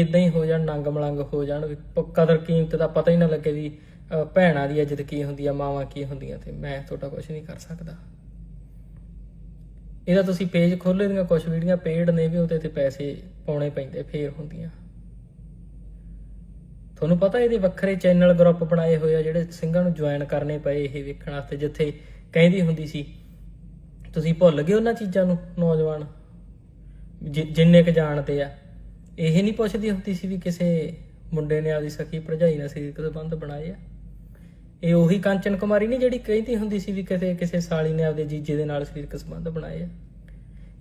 ਇਦਾਂ ਹੀ ਹੋ ਜਾਣ ਨੰਗ ਮਲੰਗ ਹੋ ਜਾਣ ਵੀ ਪ- ਕਦਰ ਕੀਮਤ ਦਾ ਪਤਾ ਹੀ ਨਾ ਲੱਗੇ ਵੀ ਅਹ, ਭੈਣਾਂ ਦੀ ਇੱਜ਼ਤ ਕੀ ਹੁੰਦੀ ਆ ਮਾਵਾਂ ਕੀ ਹੁੰਦੀਆਂ ਤੇ ਮੈਂ ਤੁਹਾਡਾ ਕੁਝ ਨਹੀਂ ਕਰ ਸਕਦਾ। ਇਹਦਾ ਤੁਸੀਂ ਪੇਜ ਖੋਲ੍ਹੇ ਦੀਆਂ ਕੁਝ ਵੀਡੀਓ ਪੇਡ ਨੇ ਵੀ ਉਹਦੇ ਤੇ ਪੈਸੇ ਪਾਉਣੇ ਪੈਂਦੇ ਫੇਰ ਹੁੰਦੀਆਂ। ਤੁਹਾਨੂੰ ਪਤਾ ਇਹਦੇ ਵੱਖਰੇ ਚੈਨਲ ਗਰੁੱਪ ਬਣਾਏ ਹੋਏ ਆ ਜਿਹੜੇ ਸਿੰਘਾਂ ਨੂੰ ਜੁਆਇਨ ਕਰਨੇ ਪਏ ਇਹ ਵੇਖਣ ਵਾਸਤੇ ਜਿੱਥੇ ਕਹਿੰਦੀ ਹੁੰਦੀ ਸੀ ਤੁਸੀਂ ਭੁੱਲ ਗਏ ਉਹਨਾਂ ਚੀਜ਼ਾਂ ਨੂੰ ਨੌਜਵਾਨ ਜਿ- ਜਿੰਨੇ ਕ ਜਾਣਦੇ ਆ। ਇਹ ਨਹੀਂ ਪੁੱਛਦੀ ਹੁੰਦੀ ਸੀ ਵੀ ਕਿਸੇ ਮੁੰਡੇ ਨੇ ਆਪਦੀ ਸਖੀ ਭਰਜਾਈ ਨਾਲ ਸਰੀਰਕ ਸੰਬੰਧ ਬਣਾਏ ਆ। ਇਹ ਉਹੀ ਕਾਂਚਨ ਕੁਮਾਰੀ ਨਹੀਂ ਜਿਹੜੀ ਕਹਿੰਦੀ ਹੁੰਦੀ ਸੀ ਵੀ ਕਿਸੇ ਕਿਸੇ ਸਾਲੀ ਨੇ ਆਪਦੇ ਜੀਜੇ ਦੇ ਨਾਲ ਸਰੀਰਕ ਸੰਬੰਧ ਬਣਾਏ ਆ।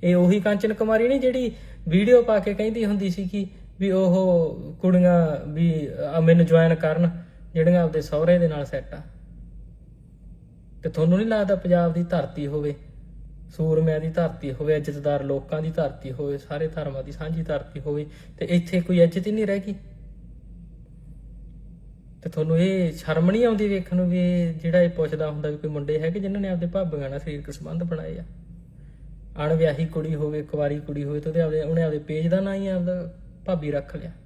ਇਹ ਉਹੀ ਕਾਂਚਨ ਕੁਮਾਰੀ ਨਹੀਂ ਜਿਹੜੀ ਵੀਡੀਓ ਪਾ ਕੇ ਕਹਿੰਦੀ ਹੁੰਦੀ ਸੀ ਕਿ ਵੀ ਉਹ ਕੁੜੀਆਂ ਵੀ ਅਹ, ਮੈਨੂੰ ਜੁਆਇਨ ਕਰਨ ਜਿਹੜੀਆਂ ਆਪਦੇ ਸਹੁਰੇ ਦੇ ਨਾਲ ਸੈੱਟ ਆ। ਤੇ ਤੁਹਾਨੂੰ ਨਹੀਂ ਲੱਗਦਾ ਪੰਜਾਬ ਦੀ ਧਰਤੀ ਹੋਵੇ ਸੂਰਮਿਆਂ ਦੀ ਧਰਤੀ ਹੋਵੇ, ਇੱਜ਼ਤਦਾਰ ਲੋਕਾਂ ਦੀ ਧਰਤੀ ਹੋਵੇ, ਸਾਰੇ ਧਰਮਾਂ ਦੀ ਸਾਂਝੀ ਧਰਤੀ ਹੋਵੇ, ਤੇ ਇੱਥੇ ਕੋਈ ਇੱਜ਼ਤ ਹੀ ਨਹੀਂ ਰਹਿ ਗਈ। ਤੇ ਤੁਹਾਨੂੰ ਇਹ ਸ਼ਰਮ ਨਹੀਂ ਆਉਂਦੀ ਵੇਖਣ ਨੂੰ ਵੀ ਜਿਹੜਾ ਇਹ ਪੁੱਛਦਾ ਹੁੰਦਾ ਵੀ ਕੋਈ ਮੁੰਡੇ ਹੈਗੇ ਜਿਨ੍ਹਾਂ ਨੇ ਆਪਦੇ ਭਾਬੀਆਂ ਨਾਲ ਸਰੀਰਕ ਸੰਬੰਧ ਬਣਾਏ ਆ? ਅਣਵਿਆਹੀ ਕੁੜੀ ਹੋਵੇ, ਕੁਵਾਰੀ ਕੁੜੀ ਹੋਵੇ, ਤੇ ਉਹਦੇ ਆਪਦੇ ਉਹਨੇ ਆਪਦੇ ਪੇਜ ਦਾ ਨਾਂ ਹੀ ਆਪਦਾ ਭਾਬੀ ਰੱਖ ਲਿਆ।